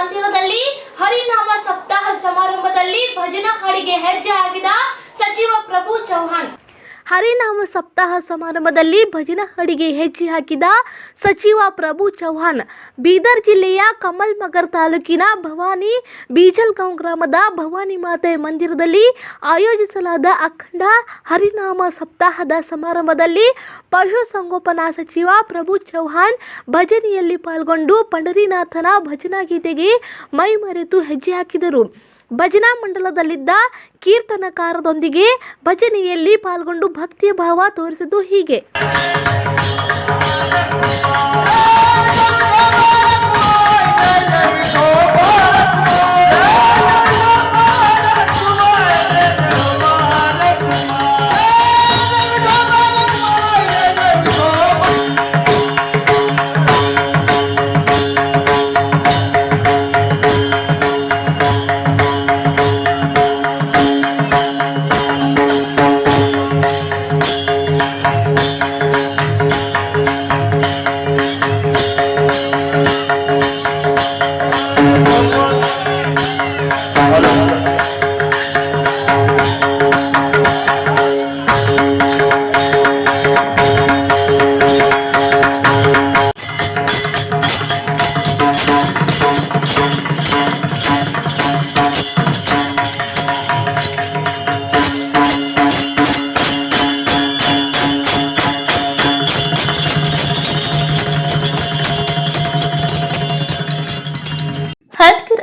ಮಂದಿರದಲ್ಲಿ ಹರಿನಾಮ ಸಪ್ತಾಹ ಸಮಾರಂಭದಲ್ಲಿ ಭಜನಾ ಹಾಡಿಗೆ ಹೆಜ್ಜೆ ಹಾಕಿದ ಸಚಿವ ಪ್ರಭು ಚೌಹಾಣ್. ಹರಿನಾಮ ಸಪ್ತಾಹ ಸಮಾರಂಭದಲ್ಲಿ ಭಜನಾ ಹಡಿಗೆ ಹೆಜ್ಜೆ ಹಾಕಿದ ಸಚಿವ ಪ್ರಭು ಚೌಹಾಣ್ ಬೀದರ್ ಜಿಲ್ಲೆಯ ಕಮಲ್ ನಗರ್ ತಾಲೂಕಿನ ಭವಾನಿ, ಬೀಜಲ್ಗಾಂವ್ ಗ್ರಾಮದ ಭವಾನಿ ಮಾತೆ ಮಂದಿರದಲ್ಲಿ ಆಯೋಜಿಸಲಾದ ಅಖಂಡ ಹರಿನಾಮ ಸಪ್ತಾಹದ ಸಮಾರಂಭದಲ್ಲಿ ಪಶುಸಂಗೋಪನಾ ಸಚಿವ ಪ್ರಭು ಚೌಹಾಣ್ ಭಜನೆಯಲ್ಲಿ ಪಾಲ್ಗೊಂಡು ಪಂಡರಿನಾಥನ ಭಜನಾ ಗೀತೆಗೆ ಮೈ ಮರೆತು ಹೆಜ್ಜೆ ಹಾಕಿದರು. ಭಜನಾ ಮಂಡಲದಲ್ಲಿದ್ದ ಕೀರ್ತನಕಾರದೊಂದಿಗೆ ಭಜನೆಯಲ್ಲಿ ಪಾಲ್ಗೊಂಡು ಭಕ್ತಿಯ ಭಾವ ತೋರಿಸಿದ್ದು ಹೀಗೆ.